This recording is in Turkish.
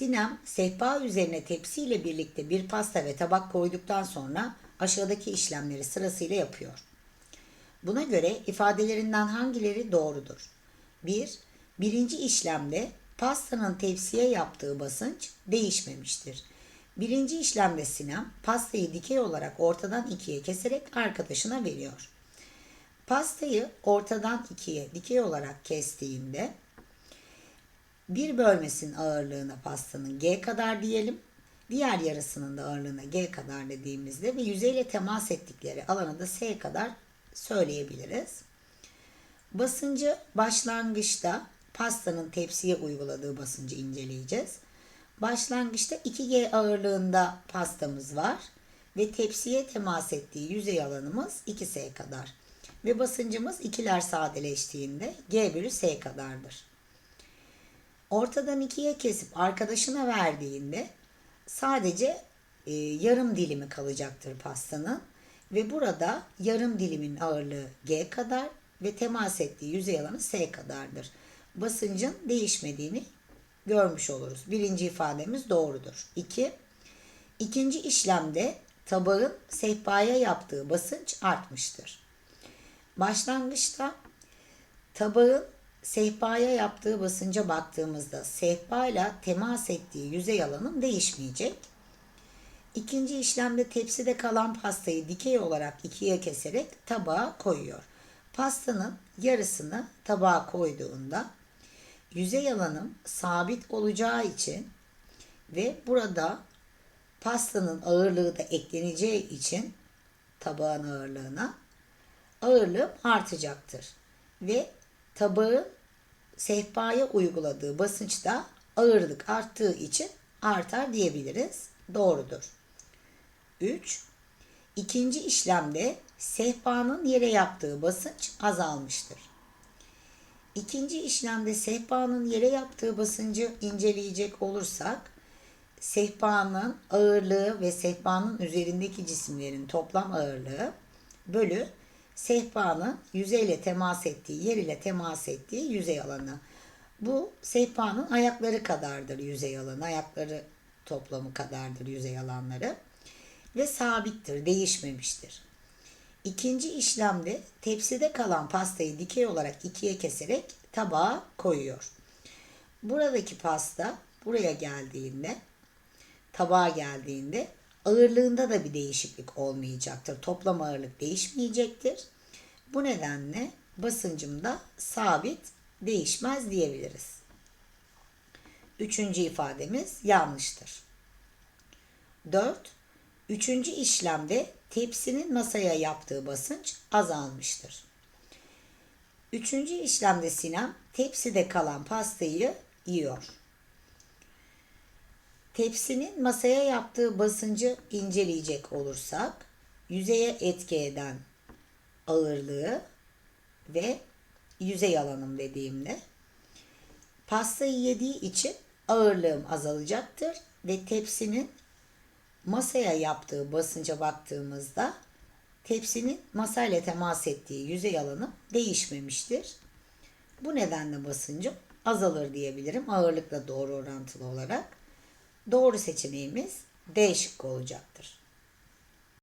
Sinem sehpa üzerine tepsiyle birlikte bir pasta ve tabak koyduktan sonra aşağıdaki işlemleri sırasıyla yapıyor. Buna göre ifadelerinden hangileri doğrudur? 1. Birinci işlemde pastanın tepsiye yaptığı basınç değişmemiştir. Birinci işlemde Sinem pastayı dikey olarak ortadan ikiye keserek arkadaşına veriyor. Pastayı ortadan ikiye dikey olarak kestiğinde bir bölmesinin ağırlığına pastanın G kadar diyelim. Diğer yarısının da ağırlığına G kadar dediğimizde ve yüzeyle temas ettikleri alana da S kadar söyleyebiliriz. Basıncı başlangıçta pastanın tepsiye uyguladığı basıncı inceleyeceğiz. Başlangıçta 2G ağırlığında pastamız var ve tepsiye temas ettiği yüzey alanımız 2S kadar. Ve basıncımız ikiler sadeleştiğinde G bölü S kadardır. Ortadan ikiye kesip arkadaşına verdiğinde sadece e, yarım dilimi kalacaktır pastanın. Ve burada yarım dilimin ağırlığı G kadar ve temas ettiği yüzey alanı S kadardır. Basıncın değişmediğini görmüş oluruz. Birinci ifademiz doğrudur. 2. İkinci işlemde tabağın sehpaya yaptığı basınç artmıştır. Başlangıçta tabağın sehpaya yaptığı basınca baktığımızda sehpayla temas ettiği yüzey alanın değişmeyecek. İkinci işlemde tepside kalan pastayı dikey olarak ikiye keserek tabağa koyuyor. Pastanın yarısını tabağa koyduğunda yüzey alanım sabit olacağı için ve burada pastanın ağırlığı da ekleneceği için tabağın ağırlığına ağırlığım artacaktır. Ve tabağın sehpaya uyguladığı basınç da ağırlık arttığı için artar diyebiliriz. Doğrudur. 3. İkinci işlemde sehpanın yere yaptığı basınç azalmıştır. İkinci işlemde sehpanın yere yaptığı basıncı inceleyecek olursak, sehpanın ağırlığı ve sehpanın üzerindeki cisimlerin toplam ağırlığı bölü sehpanın yüzeyle temas ettiği, yer ile temas ettiği yüzey alanı. Bu sehpanın ayakları kadardır yüzey alanı. Ayakları toplamı kadardır yüzey alanları. Ve sabittir, değişmemiştir. İkinci işlemde tepside kalan pastayı dikey olarak ikiye keserek tabağa koyuyor. Buradaki pasta buraya geldiğinde, tabağa geldiğinde ağırlığında da bir değişiklik olmayacaktır. Toplam ağırlık değişmeyecektir. Bu nedenle basıncım da sabit değişmez diyebiliriz. Üçüncü ifademiz yanlıştır. 4. Üçüncü işlemde tepsinin masaya yaptığı basınç azalmıştır. Üçüncü işlemde Sinem tepside kalan pastayı yiyor. Tepsinin masaya yaptığı basıncı inceleyecek olursak yüzeye etki eden ağırlığı ve yüzey alanım dediğimde pastayı yediği için ağırlığım azalacaktır ve tepsinin masaya yaptığı basınca baktığımızda tepsinin masayla temas ettiği yüzey alanı değişmemiştir. Bu nedenle basıncım azalır diyebilirim ağırlıkla doğru orantılı olarak. Doğru seçeneğimiz D şıkkı olacaktır.